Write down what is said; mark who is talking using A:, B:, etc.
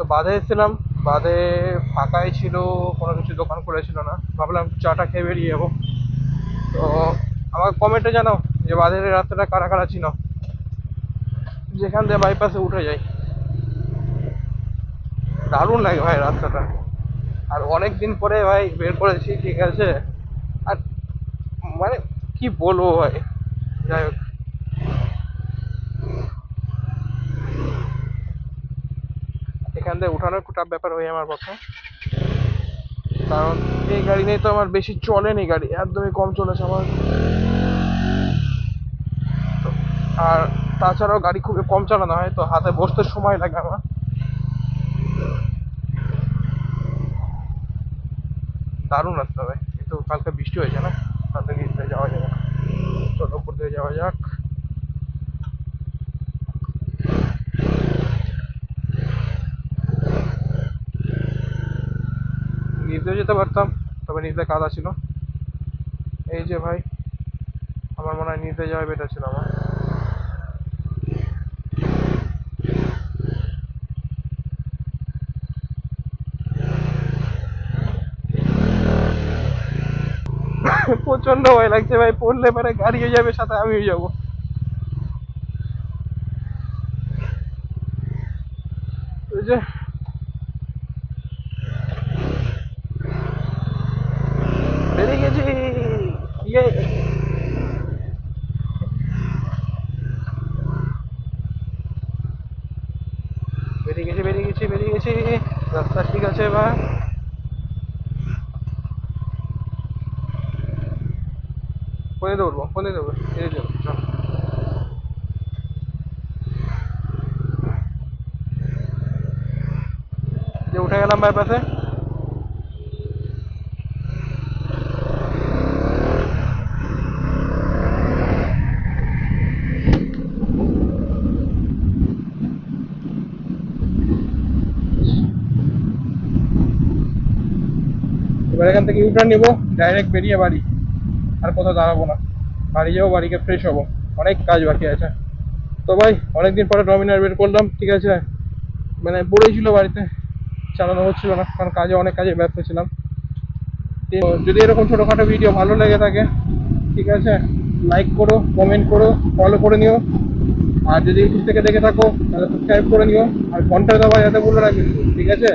A: তো বাঁধে এসেছিলাম, বাদে ফাঁকাই ছিল, কোনো কিছু দোকান করেছিল না। ভাবলাম চাটা খেয়ে বেরিয়ে যাব। তো আমাকে কমেন্টে জানাও যে এই রাস্তাটা কারা কারা ছিল। যেখান দিয়ে বাইপাসে উঠে যাই। দারুণ লাগে ভাই রাস্তাটা আর অনেক দিন পরে ভাই বের করেছি, ঠিক আছে। আর মানে কি বলব ভাই? যাই হোক। এখান থেকে উঠানো একটু টাফ ব্যাপার হয়ে আমার পক্ষে। কারণ এই গাড়ি নিয়ে তো আমার বেশি চলেনি গাড়ি, একদমই কম চলেছে আমার। আর তাছাড়াও গাড়ি খুবই কম চালানো হয়, তো হাতে বসতে সময় লাগে আমার। দারুণ রাস্তা ভাই কিন্তু কালকে বৃষ্টি হয়েছে না? কালকে যাওয়া যাবে না। চলো উপর দিয়ে যাওয়া যাক। নিচ যেতে পারতাম, তবে নিচ কাদা ছিল। এই যে ভাই, আমার মনে হয় নিচ যাওয়া বেটার ছিল আমার। প্রচণ্ড ভয় লাগছে ভাই, পড়লে পরে গাড়িও যাবে, সাথে আমিও যাব। যে বেরিয়ে গেছি ইয়ে। বেরিয়ে গেছি বেরিয়ে গেছি বেরিয়ে গেছি। রাস্তা ঠিক আছে এবার। ফোনে দৌড়বো ফোনে দৌড়বো এই যে, চল। উঠে গেলাম বাইপাসে। এবার এখান থেকে ইউটার নিবো ডাইরেক্ট বেরিয়ে বাড়ি। আর কোথাও দাঁড়াবো না। বাড়ি যাব বাড়িকে ফ্রেশ হব। অনেক কাজ বাকি আছে। তো ভাই, অনেকদিন পরে ডমিনার বের করলাম, ঠিক আছে? মানে পড়েই ছিল বাড়িতে, চালানো হচ্ছিল না, কারণ কাজে, অনেক কাজে ব্যস্ত ছিলাম। তো যদি এরকম ছোটোখাটো ভিডিও ভালো লেগে থাকে, ঠিক আছে? লাইক করো কমেন্ট করো ফলো করে নিও। আর যদি ইউটিউব থেকে দেখে থাকো, তাহলে সাবস্ক্রাইব করে নিও। আর ঘণ্টা দেওয়া যাতে বলে রাখি ঠিক আছে?